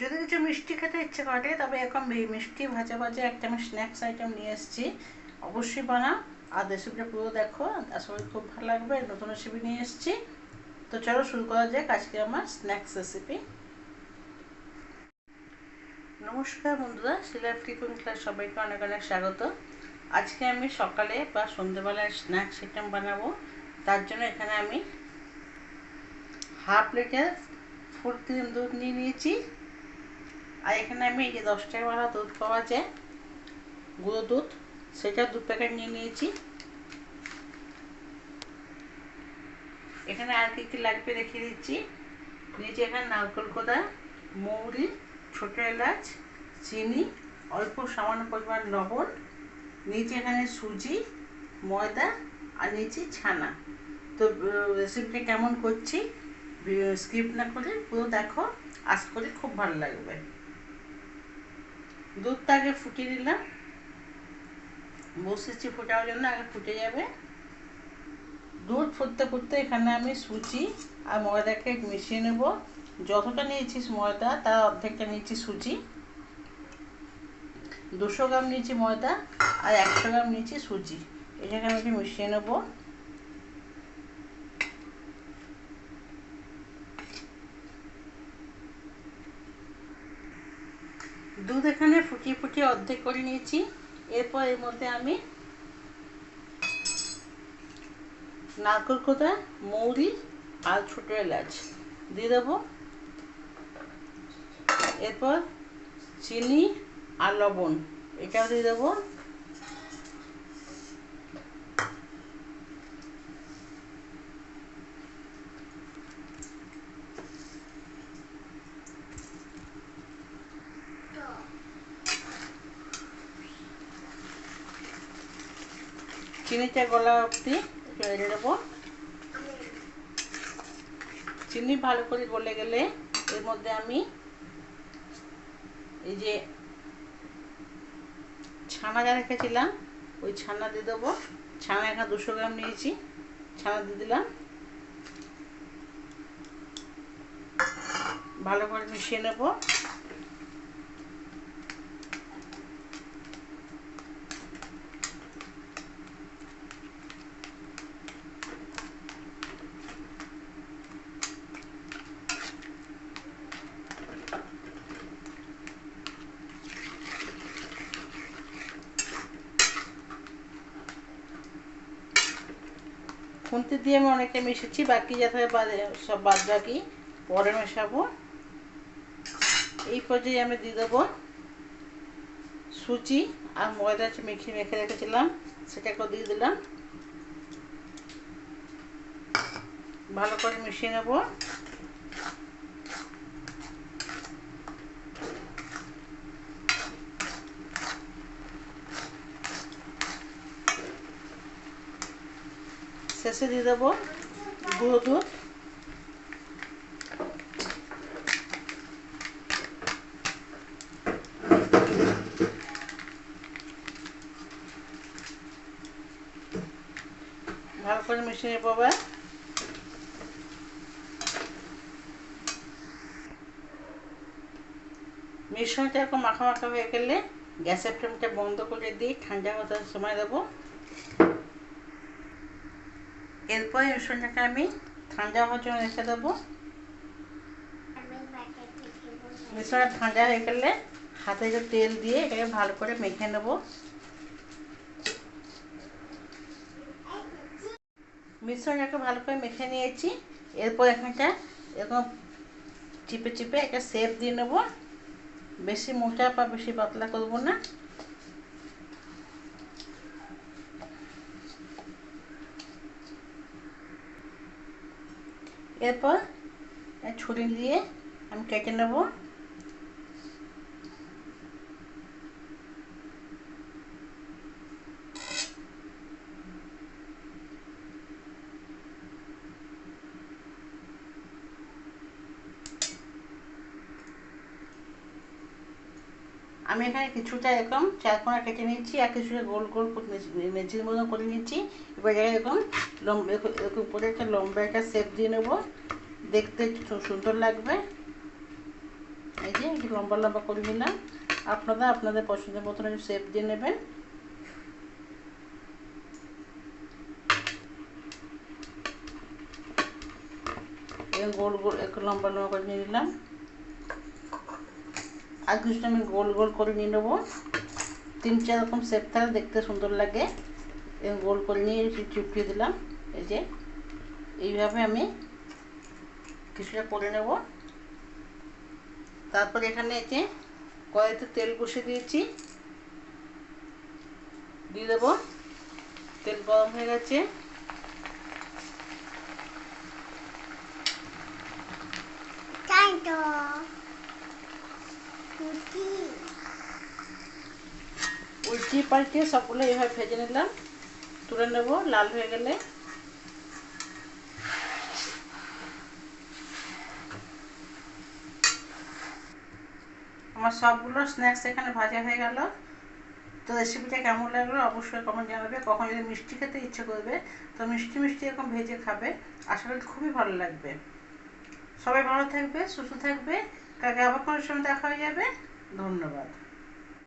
যদি কিছু মিষ্টি খেতে ইচ্ছে করে, তবে এখন এই মিষ্টি ভাজা ভাজা একটা আমি স্ন্যাক্স আইটেম নিয়ে এসেছি। অবশ্যই বানাও। আর রেসিপিটা পুরো দেখো। করি খুব ভালো লাগবে। নতুন রেসিপি নিয়ে এসেছি। তো চলো শুরু করা যাক আজকে আমার স্ন্যাক্স রেসিপি নমস্কার বন্ধুরা সিলার টিফিন ক্লাস সবাইকে অনেক অনেক স্বাগত। আজকে আমি সকালে বা সন্ধ্যেবেলায় স্ন্যাক্স আইটেম বানাবো। তার জন্য এখানে আমি হাফ লিটার ফুল ক্রিম দুধ নিয়ে নিয়েছি। আর এখানে আমি এই যে দশ টাকাওয়ালা দুধ পাওয়া যায়, গুঁড়ো দুধ, সেটা দু প্যাকেট নিয়ে নিয়েছি। এখানে আর কি কি লাগবে রেখে দিচ্ছি। নিচে এখানে নারকল কোদা, মৌরি, ছোটো এলাচ, চিনি, অল্প সামান্য পরিমাণ লবণ নিচে এখানে সুজি, ময়দা আর নিচে ছানা। তো রেসিপিটা কেমন করছি স্কিপ না করে পুরো দেখো, আশা করি খুব ভালো লাগবে। দুধটা আগে ফুটিয়ে দিলাম বসেছি ফোটার জন্য, আগে ফুটে যাবে। দুধ ফুটতে ফুটতে এখানে আমি সুজি আর ময়দাকে মিশিয়ে নেব। যতটা নিয়েছিস ময়দা, তার অর্ধেকটা নিয়েছি সুজি। দুশো গ্রাম নিয়েছি ময়দা আর একশো গ্রাম নিয়েছি সুজি। এটাকে আমি মিশিয়ে নেব। দুধ এখানে ফুটিয়ে ফুটিয়ে অর্ধেক করে নিয়েছি। এরপর এর মধ্যে আমি নারকল কোদা, মৌরি আর ছোটো এলাচ দিয়ে দেবো। এরপর চিনি আর লবণ এটাও দিয়ে দেবো। চিনিটা গলা অবধি রেড়ে দেবো চিনি ভালো করে গলে গেলে এর মধ্যে আমি এই যে ছানা যা রেখেছিলাম, ওই ছানা দিয়ে দেবো। ছানা এখানে দুশো গ্রাম নিয়েছি, ছানা দিয়ে দিলাম। ভালো করে মিশিয়ে নেব। খুন্তি দিয়ে আমি অনেকটা মিশেছি বাকি যাতে বাদে সব বাদ বাকি। পরে মেশাবো। এই পর্যায়ে আমি দিয়ে দেবো সুজি আর ময়দা মেখে মেখে রেখেছিলাম, সেটাকেও দিয়ে দিলাম। ভালো করে মিশিয়ে নেব। শেষে দিয়ে দেবো গুঁড়ো দুধ। ভালো করে মিশিয়ে নেব মিশ্রণটা এরকম মাখা মাখা হয়ে গেলে গ্যাসের ফ্লেমটা বন্ধ করে দিয়ে ঠান্ডা হতে সময় দেবো। এরপর মিশ্রণটাকে আমি। ঠান্ডা হওয়ার জন্য রেখে দেবো। মিশ্রণটা ঠান্ডা হয়ে গেলে হাতে যে তেল দিয়ে এটাকে ভালো করে মেখে নেব। মিশ্রণটাকে ভালো করে মেখে নিয়েছি। এরপর এখানটা এরকম চিপে চিপে একটা সেপ দিয়ে নেব। বেশি মোটা বা বেশি পাতলা করব না। এরপর ছুরি দিয়ে আমি কেটে নেব। আমি এখানে কিছুটা এরকম চারকোনা কেটে নিচ্ছি, আর কিছুটা গোল গোল মেজির মতো করে নিচ্ছি। এবার এরকম লম্বা করে একটা লম্বা একটা শেপ দিয়ে নেব। দেখতে সুন্দর লাগবে। এই যে, একটু লম্বা লম্বা করে নিলাম। আপনারা আপনাদের পছন্দের মতন শেপ দিয়ে নেবেন। গোল গোল, একটু লম্বা লম্বা করে নিয়ে নিলাম। আর কিছুটা আমি গোল গোল করে নিয়ে নেব। তিন, চার রকম শেপ থাকলে দেখতে সুন্দর লাগে। গোল করে নিয়ে চিপকিয়ে দিলাম। এই যে, এইভাবে আমি কিছুটা করে নেব। তারপর এখানে যে কড়াইতে তেল বসিয়ে দিয়েছি। দিয়ে দেবো। তেল গরম হয়ে গেছে. উল্টিয়ে পাল্টিয়ে সবগুলো এইভাবে ভেজে নিলাম। তুলে নেব, লাল হয়ে গেলে। আমার সবগুলো স্ন্যাক্স এখানে ভাজা হয়ে গেল। তো রেসিপিটা কেমন লাগল অবশ্যই কমেন্ট জানাবে। কখন যদি মিষ্টি খেতে ইচ্ছে করবে, তো মিষ্টি মিষ্টি এরকম ভেজে খাবে। আশা করি খুবই ভালো লাগবে। সবাই ভালো থাকবে, সুস্থ থাকবে। কালকে আবার কোনো সময় দেখা হয়ে যাবে? ধন্যবাদ।